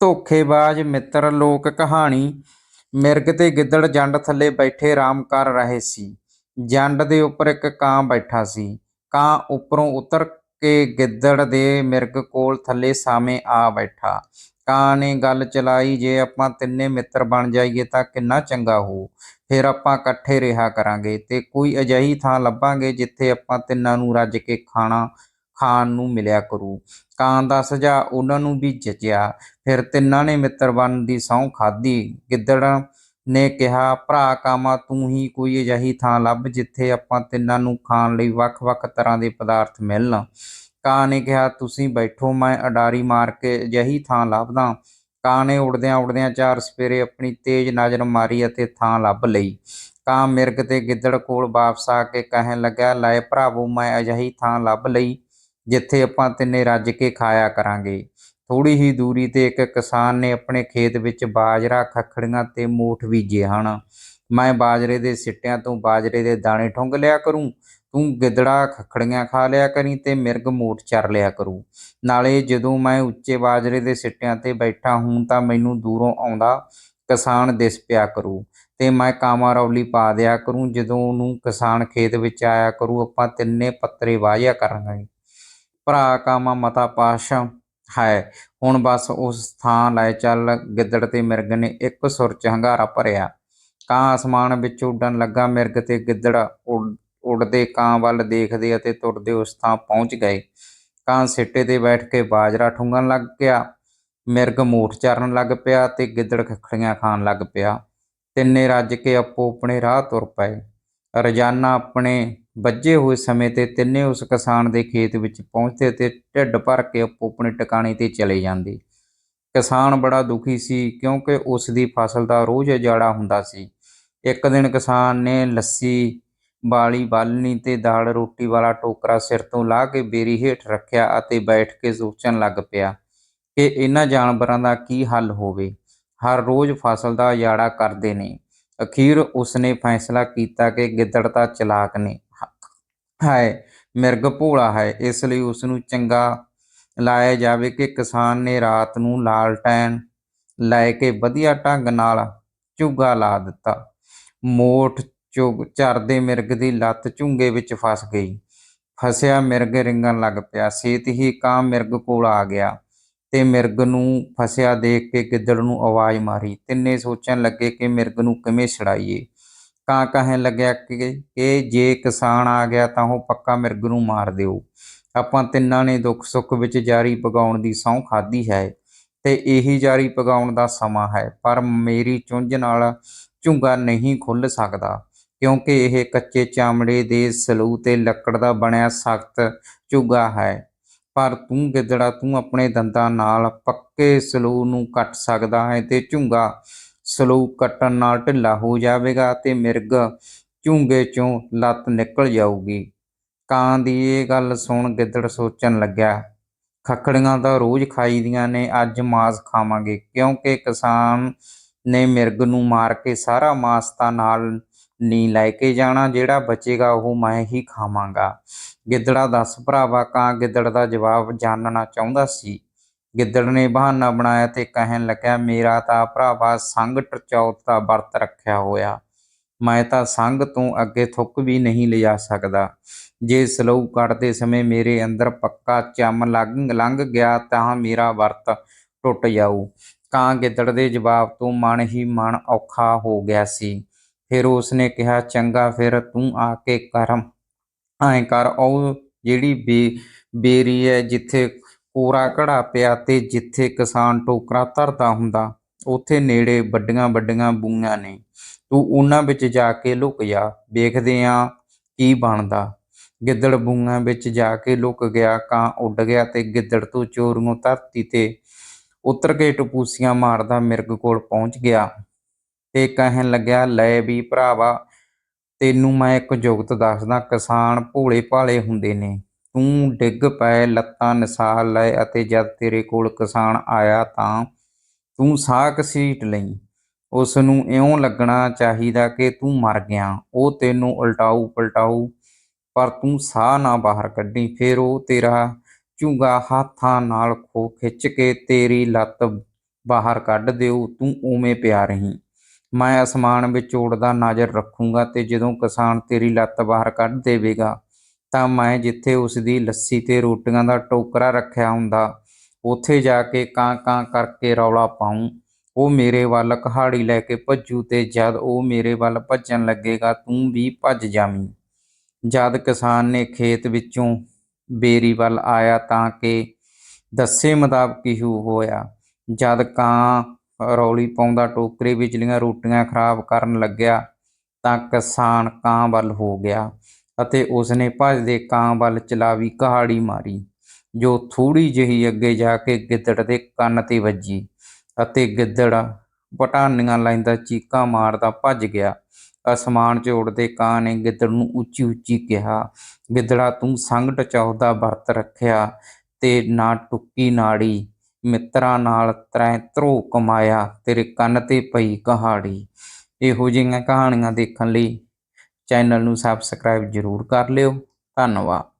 ਧੋਖੇਬਾਜ਼ ਮਿੱਤਰ ਲੋਕ ਕਹਾਣੀ। ਮਿਰਗ ਤੇ ਗਿੱਦੜ ਜੰਡ ਥੱਲੇ ਬੈਠੇ ਆਰਾਮ ਕਰ ਰਹੇ ਸੀ। ਜੰਡ ਦੇ ਉੱਪਰ ਇੱਕ ਕਾਂ ਬੈਠਾ ਸੀ। ਕਾਂ ਉੱਪਰੋਂ ਉਤਰ ਕੇ ਗਿੱਦੜ ਦੇ ਮਿਰਗ ਕੋਲ ਥੱਲੇ ਸਾਵੇਂ ਆ ਬੈਠਾ। ਕਾਂ ਨੇ ਗੱਲ ਚਲਾਈ, ਜੇ ਆਪਾਂ ਤਿੰਨੇ ਮਿੱਤਰ ਬਣ ਜਾਈਏ ਤਾਂ ਕਿੰਨਾ ਚੰਗਾ ਹੋ। ਫਿਰ ਆਪਾਂ ਇਕੱਠੇ ਰਿਹਾ ਕਰਾਂਗੇ ਤੇ ਕੋਈ ਅਜਿਹੀ ਥਾਂ ਲੱਭਾਂਗੇ ਜਿੱਥੇ ਆਪਾਂ ਤਿੰਨਾਂ ਨੂੰ ਰੱਜ ਕੇ ਖਾਣਾ ਖਾਣ ਨੂੰ ਮਿਲਿਆ ਕਰੂ। ਕਾਂ ਦਾ ਸੁਝਾਅ ਉਹਨਾਂ ਨੂੰ ਵੀ ਜਚਿਆ ਫਿਰ ਤਿੰਨਾਂ ਨੇ ਮਿੱਤਰ ਬਣਨ ਦੀ ਸਹੁੰ ਖਾਧੀ। ਗਿੱਦੜ ਨੇ ਕਿਹਾ, ਭਰਾ ਕਾਮਾ, ਤੂੰ ਹੀ ਕੋਈ ਅਜਿਹੀ ਥਾਂ ਲੱਭ ਜਿੱਥੇ ਆਪਾਂ ਤਿੰਨਾਂ ਨੂੰ ਖਾਣ ਲਈ ਵੱਖ-ਵੱਖ ਤਰ੍ਹਾਂ ਦੇ ਪਦਾਰਥ ਮਿਲਣ। ਕਾਂ ਨੇ ਕਿਹਾ, ਤੁਸੀਂ ਬੈਠੋ, ਮੈਂ ਅਡਾਰੀ ਮਾਰ ਕੇ ਅਜਿਹੀ ਥਾਂ ਲੱਭਦਾ। ਕਾਂ ਨੇ ਉੜਦਿਆਂ ਉੜਦਿਆਂ ਚਾਰ ਸਪੇਰੇ ਆਪਣੀ ਤੇਜ਼ ਨਜ਼ਰ ਮਾਰੀ ਅਤੇ ਥਾਂ ਲੱਭ ਲਈ। ਕਾਂ ਮਿਰਗ ਤੇ ਗਿੱਦੜ ਕੋਲ ਵਾਪਸ ਆ ਕੇ ਕਹਿਣ ਲੱਗਾ ਲੈ ਭਰਾਵੋ, ਮੈਂ ਅਜਿਹੀ ਥਾਂ ਲੱਭ ਲਈ। ਜਿੱਥੇ ਆਪਾਂ ਤਿੰਨੇ ਰੱਜ ਕੇ ਖਾਇਆ ਕਰਾਂਗੇ। ਥੋੜੀ ਹੀ ਦੂਰੀ ਤੇ ਇੱਕ ਕਿਸਾਨ ਨੇ ਆਪਣੇ ਖੇਤ ਵਿੱਚ ਬਾਜਰਾ, ਖੱਖੜੀਆਂ ਤੇ ਮੋਠ ਬੀਜੇ ਹਨ। ਮੈਂ ਬਾਜਰੇ ਦੇ ਸਿੱਟਿਆਂ ਤੋਂ ਬਾਜਰੇ ਦੇ ਦਾਣੇ ਠੁੰਗ ਲਿਆ ਕਰੂੰ, ਤੂੰ ਗਿੱਦੜਾ, ਖੱਖੜੀਆਂ ਖਾ ਲਿਆ ਕਰੀ ਤੇ ਮਿਰਗ ਮੋਠ ਚਰ ਲਿਆ ਕਰੂ। ਨਾਲੇ ਜਦੋਂ ਮੈਂ ਉੱਚੇ ਬਾਜਰੇ ਦੇ ਸਿੱਟਿਆਂ ਤੇ ਬੈਠਾ ਹੂੰ ਤਾਂ ਮੈਨੂੰ ਦੂਰੋਂ ਆਉਂਦਾ ਕਿਸਾਨ ਦਿਸ ਪਿਆ ਕਰੂ ਤੇ ਮੈਂ ਕਾਮਾ ਰੌਲੀ ਪਾ ਦਿਆ ਕਰੂੰ। ਜਦੋਂ ਉਹਨੂੰ ਕਿਸਾਨ ਖੇਤ ਵਿੱਚ ਆਇਆ ਕਰੂ, ਆਪਾਂ ਤਿੰਨੇ ਪੱਤਰੇ ਵਾਹਿਆ ਕਰਾਂਗੇ। ਭਰਾ ਕਾਮਾ ਮਤਾ ਪਾਸ਼ ਹੈ। ਹੁਣ ਬਸ ਉਸ ਥਾਂ ਲੈ ਚੱਲ ਗਿੱਦੜ ਤੇ ਮਿਰਗ ਨੇ ਇੱਕ ਸੁਰ ਚ ਹੰਗਾਰਾ ਭਰਿਆ। ਕਾਂ ਅਸਮਾਨ ਵਿੱਚ ਉੱਡਣ ਲੱਗਾ ਮਿਰਗ ਤੇ ਗਿੱਦੜ ਉੱਡਦੇ ਕਾਂ ਵੱਲ ਦੇਖਦੇ ਅਤੇ ਤੁਰਦੇ ਉਸ ਥਾਂ ਪਹੁੰਚ ਗਏ। ਕਾਂ ਸਿੱਟੇ ਤੇ ਬੈਠ ਕੇ ਬਾਜਰਾ ਠੁੰਗਣ ਲੱਗ ਗਿਆ ਮਿਰਗ ਮੂਠ ਚਰਨ ਲੱਗ ਪਿਆ ਤੇ ਗਿੱਦੜ ਖਖੜੀਆਂ ਖਾਣ ਲੱਗ ਪਿਆ। ਤਿੰਨੇ ਰੱਜ ਕੇ ਆਪੋ ਆਪਣੇ ਰਾਹ ਤੁਰ ਪਏ। ਰੋਜ਼ਾਨਾ ਆਪਣੇ ਵੱਜੇ ਹੋਏ ਸਮੇਂ ਤੇ ਤਿੰਨੇ ਉਸ ਕਿਸਾਨ ਦੇ ਖੇਤ ਵਿੱਚ ਪਹੁੰਚਦੇ ਤੇ ਢਿੱਡ ਭਰ ਕੇ ਆਪੋ ਆਪਣੇ ਟਿਕਾਣੇ ਤੇ ਚਲੇ ਜਾਂਦੇ। ਕਿਸਾਨ ਬੜਾ ਦੁਖੀ ਸੀ ਕਿਉਂਕਿ ਉਸ ਦੀ ਫਸਲ ਦਾ ਰੋਜ਼ ਉਜਾੜਾ ਹੁੰਦਾ ਸੀ। ਇੱਕ ਦਿਨ ਕਿਸਾਨ ਨੇ ਲੱਸੀ, ਬਾਲੀ, ਬਾਲਣੀ ਤੇ ਦਾਲ, ਰੋਟੀ ਵਾਲਾ ਟੋਕਰਾ ਸਿਰ ਤੋਂ ਲਾ ਕੇ ਬੇਰੀ ਹੇਠ ਰੱਖਿਆ ਅਤੇ ਬੈਠ ਕੇ ਸੋਚਣ ਲੱਗ ਪਿਆ ਕਿ ਇਹਨਾਂ ਜਾਨਵਰਾਂ ਦਾ ਕੀ ਹੱਲ ਹੋਵੇ। ਹਰ ਰੋਜ਼ ਫਸਲ ਦਾ ਉਜਾੜਾ ਕਰਦੇ ਨੇ। ਅਖੀਰ ਉਸਨੇ ਫੈਸਲਾ ਕੀਤਾ ਕਿ ਗਿੱਦੜ ਤਾਂ ਚਲਾਕ ਨੇ। ਹੈ ਮਿਰਗ ਭੋਲਾ ਹੈ ਇਸ ਲਈ ਉਸ ਨੂੰ ਚੰਗਾ ਲਾਇਆ ਜਾਵੇ ਕਿ ਕਿਸਾਨ ਨੇ ਰਾਤ ਨੂੰ ਲਾਲਟੈਨ ਲੈ ਕੇ ਵਧੀਆ ਢੰਗ ਨਾਲ ਝੁੱਗਾ ਲਾ ਦਿੱਤਾ। ਮੋਠ ਚੁਗ ਚਰਦੇ ਮਿਰਗ ਦੀ ਲੱਤ ਝੁੰਗੇ ਵਿੱਚ ਫਸ ਗਈ। ਫਸਿਆ ਮਿਰਗ ਰਿੰਗਣ ਲੱਗ ਪਿਆ। ਛੇਤੀ ਹੀ ਕਾਂ ਮਿਰਗ ਕੋਲ ਆ ਗਿਆ ਤੇ ਮਿਰਗ ਨੂੰ ਫਸਿਆ ਦੇਖ ਕੇ ਗਿੱਦੜ ਨੂੰ ਆਵਾਜ਼ ਮਾਰੀ। ਤਿੰਨੇ ਸੋਚਣ ਲੱਗੇ ਕਿ ਮਿਰਗ ਨੂੰ ਕਿਵੇਂ ਛੜਾਈਏ ਕਾਂ ਕਹਿਣ ਲੱਗਿਆ ਕਿ ਕਿ ਜੇ ਕਿਸਾਨ ਆ ਗਿਆ ਤਾਂ ਉਹ ਪੱਕਾ ਮਿਰਗ ਨੂੰ ਮਾਰ ਦਿਓ। ਆਪਾਂ ਤਿੰਨਾਂ ਨੇ ਦੁੱਖ ਸੁੱਖ ਵਿੱਚ ਜਾਰੀ ਪਗਾਉਣ ਦੀ ਸਹੁੰ ਖਾਧੀ ਹੈ ਤੇ ਇਹੀ ਜਾਰੀ ਪਗਾਉਣ ਦਾ ਸਮਾਂ ਹੈ, ਪਰ ਮੇਰੀ ਚੁੰਝ ਨਾਲ ਝੁੰਗਾ ਨਹੀਂ ਖੁੱਲ ਸਕਦਾ, ਕਿਉਂਕਿ ਇਹ ਕੱਚੇ ਚਾਮੜੇ ਦੇ ਸਲੂ ਤੇ ਲੱਕੜ ਦਾ ਬਣਿਆ ਸਖਤ ਝੁੱਗਾ ਹੈ। ਪਰ ਤੂੰ ਗਿੱਦੜਾ, ਤੂੰ ਆਪਣੇ ਦੰਦਾਂ ਨਾਲ ਪੱਕੇ ਸਲੂ ਨੂੰ ਕੱਟ ਸਕਦਾ ਹੈ ਤੇ ਝੁੰਗਾ ਸਲੂਕ ਕੱਟਣ ਨਾਲ ਢਿੱਲਾ ਹੋ ਜਾਵੇਗਾ ਤੇ ਮਿਰਗ ਝੁੰਗੇ ਚੋਂ ਲੱਤ ਨਿਕਲ ਜਾਊਗੀ। ਕਾਂ ਦੀ ਇਹ ਗੱਲ ਸੁਣ ਗਿੱਦੜ ਸੋਚਣ ਲੱਗਿਆ, ਖੱਖੜੀਆਂ ਤਾਂ ਰੋਜ਼ ਖਾਈਦੀਆਂ ਨੇ, ਅੱਜ ਮਾਸ ਖਾਵਾਂਗੇ, ਕਿਉਂਕਿ ਕਿਸਾਨ ਨੇ ਮਿਰਗ ਨੂੰ ਮਾਰ ਕੇ ਸਾਰਾ ਮਾਸ ਤਾਂ ਨਾਲ ਨਹੀਂ ਲੈ ਕੇ ਜਾਣਾ, ਜਿਹੜਾ ਬਚੇਗਾ ਉਹ ਮੈਂ ਹੀ ਖਾਵਾਂਗਾ। ਗਿੱਦੜਾ ਦੱਸ, ਭਰਾਵਾ, ਕਾਂ ਗਿੱਦੜ ਦਾ ਜਵਾਬ ਜਾਣਨਾ ਚਾਹੁੰਦਾ ਸੀ। ਗਿੱਦੜ ਨੇ ਬਹਾਨਾ ਬਣਾਇਆ ਤੇ ਕਹਿਣ ਲੱਗਿਆ, ਮੇਰਾ ਤਾਂ ਭਰਾਵਾ ਸੰਗ ਟਰਚੌਤ ਦਾ ਵਰਤ ਰੱਖਿਆ ਹੋਇਆ। ਮੈਂ ਤਾਂ ਸੰਗ ਤੋਂ ਅੱਗੇ ਥੁੱਕ ਵੀ ਨਹੀਂ ਲਿਜਾ ਸਕਦਾ। ਜੇ ਸਲਊ ਕੱਢਦੇ ਸਮੇਂ ਮੇਰੇ ਅੰਦਰ ਪੱਕਾ ਚੰਮ ਲੰਘ ਲੰਘ ਗਿਆ ਤਾਂ ਮੇਰਾ ਵਰਤ ਟੁੱਟ ਜਾਊ। ਕਾਂ ਗਿੱਦੜ ਦੇ ਜਵਾਬ ਤੋਂ ਮਨ ਹੀ ਮਨ ਔਖਾ ਹੋ ਗਿਆ ਸੀ। ਫਿਰ ਉਸਨੇ ਕਿਹਾ, ਚੰਗਾ, ਫਿਰ ਤੂੰ ਆ ਕੇ ਕਰਮ। ਐਂ ਕਰ, ਉਹ ਜਿਹੜੀ ਬੇ, ਬੇਰੀ ਹੈ, ਜਿੱਥੇ ਕੋਰਾ ਘੜਾ ਪਿਆ ਤੇ ਜਿੱਥੇ ਕਿਸਾਨ ਟੋਕਰਾ ਧਰਦਾ ਹੁੰਦਾ, ਉੱਥੇ ਨੇੜੇ ਵੱਡੀਆਂ ਵੱਡੀਆਂ ਬੂਆਂ ਨੇ। ਤੂੰ ਉਹਨਾਂ ਵਿੱਚ ਜਾ ਕੇ ਲੁਕ ਜਾ, ਵੇਖਦੇ ਆ ਕੀ ਬਣਦਾ। ਗਿੱਦੜ ਬੂਆਂ ਵਿੱਚ ਜਾ ਕੇ ਲੁਕ ਗਿਆ ਕਾਂ ਉੱਡ ਗਿਆ ਤੇ ਗਿੱਦੜ ਤੋਂ ਚੋਰੀਓਂ ਧਰਤੀ ਤੇ ਉਤਰ ਕੇ ਟਪੂਸੀਆਂ ਮਾਰਦਾ ਮਿਰਗ ਕੋਲ ਪਹੁੰਚ ਗਿਆ ਤੇ ਕਹਿਣ ਲੱਗਿਆ, ਲੈ ਵੀ ਭਰਾਵਾ, ਤੈਨੂੰ ਮੈਂ ਇੱਕ ਜੁਗਤ ਦੱਸਦਾ, ਕਿਸਾਨ ਭੋਲੇ ਭਾਲੇ ਹੁੰਦੇ ਨੇ। ਤੂੰ ਡਿੱਗ ਪਏ, ਲੱਤਾਂ ਨਸਾਲ ਲਏ ਅਤੇ ਜਦ ਤੇਰੇ ਕੋਲ ਕਿਸਾਨ ਆਇਆ ਤਾਂ ਤੂੰ ਸਾਹ ਘਸੀਟ ਲਈ। ਉਸ ਨੂੰ ਇਉਂ ਲੱਗਣਾ ਚਾਹੀਦਾ ਕਿ ਤੂੰ ਮਰ ਗਿਆ। ਉਹ ਤੈਨੂੰ ਉਲਟਾਊ ਪਲਟਾਊ, ਪਰ ਤੂੰ ਸਾਹ ਨਾ ਬਾਹਰ ਕੱਢੀ। ਫਿਰ ਉਹ ਤੇਰਾ ਝੁੰਗਾ ਹੱਥਾਂ ਨਾਲ ਖੋ ਖਿੱਚ ਕੇ ਤੇਰੀ ਲੱਤ ਬਾਹਰ ਕੱਢ ਦਿਓ। ਤੂੰ ਉਵੇਂ ਪਿਆ ਰਹੀ। ਮੈਂ ਅਸਮਾਨ ਵਿੱਚ ਉੱਡਦਾ ਨਜ਼ਰ ਰੱਖੂੰਗਾ ਤੇ ਜਦੋਂ ਕਿਸਾਨ ਤੇਰੀ ਲੱਤ ਬਾਹਰ ਕੱਢ ਦੇਵੇਗਾ ਤਾਂ ਮੈਂ ਜਿੱਥੇ ਉਸ ਦੀ ਲੱਸੀ ਤੇ ਰੋਟੀਆਂ ਦਾ ਟੋਕਰਾ ਰੱਖਿਆ ਹੁੰਦਾ, ਉੱਥੇ ਜਾ ਕੇ ਕਾਂ ਕਾਂ ਕਰਕੇ ਰੌਲਾ ਪਾਉਂ। ਉਹ ਮੇਰੇ ਵੱਲ ਕਹਾੜੀ ਲੈ ਕੇ ਭੱਜੂ ਤੇ ਜਦ ਉਹ ਮੇਰੇ ਵੱਲ ਭੱਜਣ ਲੱਗੇਗਾ, ਤੂੰ ਵੀ ਭੱਜ ਜਾਵੀਂ। ਜਦ ਕਿਸਾਨ ਨੇ ਖੇਤ ਵਿੱਚੋਂ ਬੇਰੀ ਵੱਲ ਆਇਆ ਤਾਂ ਕਿ ਦੱਸੇ ਮੁਤਾਬਕ ਹੀ ਹੋਇਆ। ਜਦ ਕਾਂ ਰੌਲੀ ਪਾਉਂਦਾ ਟੋਕਰੇ ਵਿਚਲੀਆਂ ਰੋਟੀਆਂ ਖਰਾਬ ਕਰਨ ਲੱਗਿਆ ਤਾਂ ਕਿਸਾਨ ਕਾਂ ਵੱਲ ਹੋ ਗਿਆ। ਅਤੇ ਉਸਨੇ ਭੱਜਦੇ ਕਾਂ ਵੱਲ ਚਲਾਵੀ ਕਹਾੜੀ ਮਾਰੀ, ਜੋ ਥੋੜੀ ਜਿਹੀ ਅੱਗੇ ਜਾ ਕੇ ਗਿੱਦੜ ਦੇ ਕੰਨ ਤੇ ਵੱਜੀ ਅਤੇ ਗਿੱਦੜ ਪਟਾਨੀਆਂ ਲੈਂਦਾ ਚੀਕਾਂ ਮਾਰਦਾ ਭੱਜ ਗਿਆ। ਅਸਮਾਨ 'ਚ ਉੱਡਦੇ ਕਾਂ ਨੇ ਗਿੱਦੜ ਨੂੰ ਉੱਚੀ ਉੱਚੀ ਕਿਹਾ, ਗਿੱਦੜਾ, ਤੂੰ ਸੰਗ ਟਚਾਉਦਾ ਵਰਤ ਰੱਖਿਆ ਤੇ ਨਾ ਟੁੱਕੀ ਨਾੜੀ, ਮਿੱਤਰਾਂ ਨਾਲ ਤ੍ਰੈ ਧਰੋ ਕਮਾਇਆ ਤੇਰੇ ਕੰਨ ਤੇ ਪਈ ਕਹਾੜੀ। ਇਹੋ ਜਿਹੀਆਂ ਕਹਾਣੀਆਂ ਦੇਖਣ ਲਈ ਚੈਨਲ ਨੂੰ ਸਬਸਕ੍ਰਾਈਬ ਜ਼ਰੂਰ ਕਰ ਲਿਓ। ਧੰਨਵਾਦ।